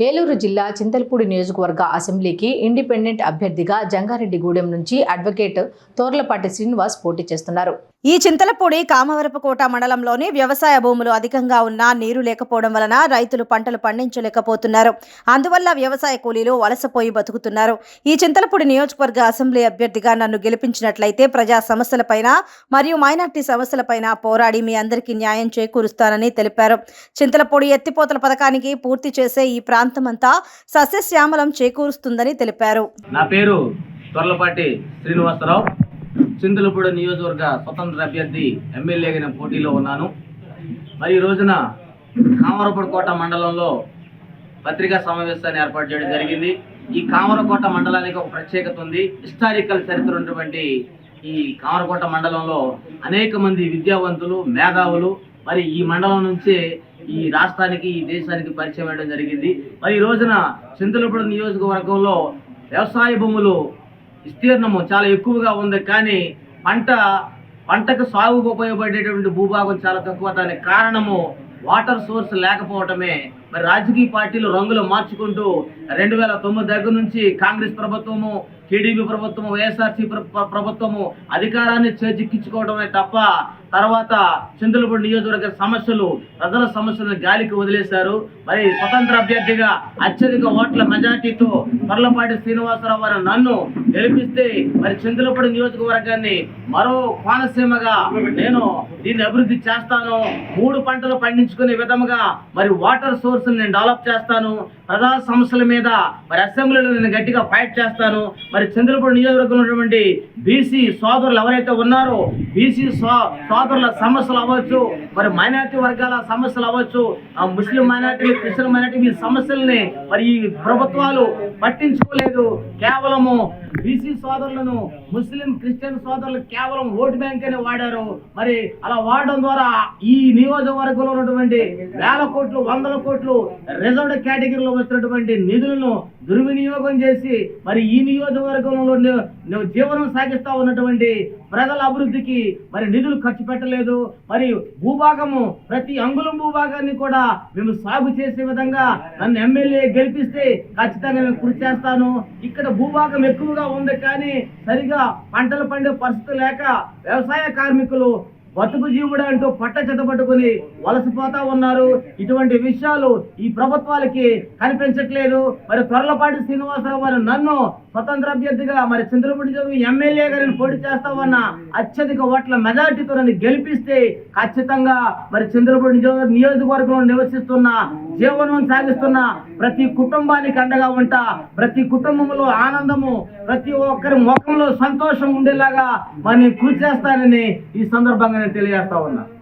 ఏలూరు జిల్లా చింతలపూడి నియోజకవర్గ అసెంబ్లీకి ఇండిపెండెంట్ అభ్యర్థిగా జంగారెడ్డిగూడెం నుంచి అడ్వకేట్ తోర్లపాటి శ్రీనివాస్ పోటీ చేస్తున్నారు. ఈ చింతలపూడి కామవరపుకోట మండలంలోని వ్యవసాయ భూములు అధికంగా ఉన్నా నీరు లేకపోవడం వలన రైతులు పంటలు పండించలేకపోతున్నారు. అందువల్ల వ్యవసాయ కూలీలు వలసపోయి బతుకుతున్నారు. ఈ చింతలపూడి నియోజకవర్గ అసెంబ్లీ అభ్యర్థిగా నన్ను గెలిపించినట్లయితే ప్రజా సమస్యలపైన మరియు మైనార్టీ సమస్యలపైన పోరాడి మీ అందరికీ న్యాయం చేకూరుస్తానని తెలిపారు. చింతలపూడి ఎత్తిపోతల పథకానికి పూర్తి చేసే ఈ ప్రాంతమంతా సస్యశ్యామలం చేకూరుస్తుందని తెలిపారు. నా పేరు త్వరలపాటి శ్రీనివాసరావు. చింతలపూడి నియోజకవర్గ స్వతంత్ర అభ్యర్థి ఎమ్మెల్యేగా నేను పోటీలో ఉన్నాను. మరి ఈ రోజున కామరపూడికోట మండలంలో పత్రికా సమావేశాన్ని ఏర్పాటు చేయడం జరిగింది. ఈ కామరకోట మండలానికి ఒక ప్రత్యేకత ఉంది. హిస్టారికల్ చరిత్ర ఉన్నటువంటి ఈ కామరకోట మండలంలో అనేక మంది విద్యావంతులు మేధావులు మరి ఈ మండలం నుంచే ఈ రాష్ట్రానికి ఈ దేశానికి పరిచయం వేయడం జరిగింది. మరి ఈ రోజున చింతలపూడి నియోజకవర్గంలో వ్యవసాయ భూములు విస్తీర్ణము చాలా ఎక్కువగా ఉంది కానీ పంట పంటకు సాగుకు ఉపయోగపడేటువంటి భూభాగం చాలా తక్కువ. దానికి కారణము వాటర్ సోర్స్ లేకపోవటమే. మరి రాజకీయ పార్టీలు రంగులు మార్చుకుంటూ రెండు వేల తొమ్మిది దగ్గర నుంచి కాంగ్రెస్ ప్రభుత్వము టీడీపీ ప్రభుత్వము వైఎస్ఆర్సీ ప్రభుత్వము అధికారాన్ని చేజిక్కించుకోవడమే తప్ప తర్వాత చింతలపూడి నియోజకవర్గ సమస్యలు ప్రజల సమస్యలను గాలికి వదిలేశారు. మరి స్వతంత్ర అభ్యర్థిగా అత్యధిక ఓట్ల మెజార్టీతో పర్లపాటి శ్రీనివాసరావు వారు నన్ను గెలిపిస్తే మరి చింతలపూడి నియోజకవర్గాన్ని మరో కోనసీమగా నేను దీన్ని అభివృద్ధి చేస్తాను. మూడు పంటలు పండించుకునే విధముగా మరి వాటర్ సోర్స్ నేను డెవలప్ చేస్తాను. ప్రజా సమస్యల మీద మరి అసెంబ్లీలో నేను గట్టిగా ఫైట్ చేస్తాను. మరి చంద్రపూడి నియోజకవర్గం ఉన్నటువంటి బీసీ సోదరులు ఎవరైతే ఉన్నారో బీసీ సో సోదరుల సమస్యలు అవ్వచ్చు మరి మైనారిటీ వర్గాల సమస్యలు అవ్వచ్చు ఆ ముస్లిం మైనారిటీ క్రిస్టియన్ మైనార్టీ ఈ సమస్యల్ని మరి ఈ ప్రభుత్వాలు పట్టించుకోలేదు. కేవలము బీసీ సోదరులను ముస్లిం క్రిస్టియన్ సోదరులు కేవలం ఓటు బ్యాంక్ అని వాడారు. మరి అలా వాడడం ద్వారా ఈ నియోజకవర్గంలో ఉన్నటువంటి వేల కోట్లు వందల కోట్లు రిజర్వ్డ్ కేటగిరీలో వచ్చినటువంటి నిధులను దుర్వినియోగం చేసి మరి ఈ నియోజకవర్గంలో జీవనం సాగిస్తూ ఉన్నటువంటి ప్రజల అభివృద్ధికి మరి నిధులు ఖర్చు పెట్టలేదు. మరి భూభాగము ప్రతి అంగుళం భూభాగాన్ని కూడా మేము సాగు చేసే విధంగా నన్ను ఎమ్మెల్యే గెలిపిస్తే ఖచ్చితంగా నేను కృషి చేస్తాను. ఇక్కడ భూభాగం ఎక్కువగా ఉంది కానీ సరిగా పంటలు పండే పరిస్థితి లేక వ్యవసాయ కార్మికులు బతుకు జీవుడు అంటూ పట్ట చెత్త పట్టుకుని వలసపోతా ఉన్నారు. ఇటువంటి విషయాలు ఈ ప్రభుత్వాలకి కనిపించట్లేదు. మరి త్వరలపాటి శ్రీనివాసరావు గారు నన్ను స్వతంత్ర అభ్యర్థిగా మరి చంద్రపూడి చదువు ఎమ్మెల్యే గారిని పోటీ చేస్తామన్న అత్యధిక ఓట్ల మెజార్టీతో నన్ను గెలిపిస్తే ఖచ్చితంగా మరి చంద్రపూడి నిజో- నియోజకవర్గంలో నివసిస్తున్న జీవనం సాగిస్తున్న ప్రతి కుటుంబానికి అండగా ఉంటా. ప్రతి కుటుంబంలో ఆనందము ప్రతి ఒక్కరి ముఖంలో సంతోషం ఉండేలాగా మరి కృషి చేస్తానని ఈ సందర్భంగా నేను తెలియజేస్తా ఉన్నా.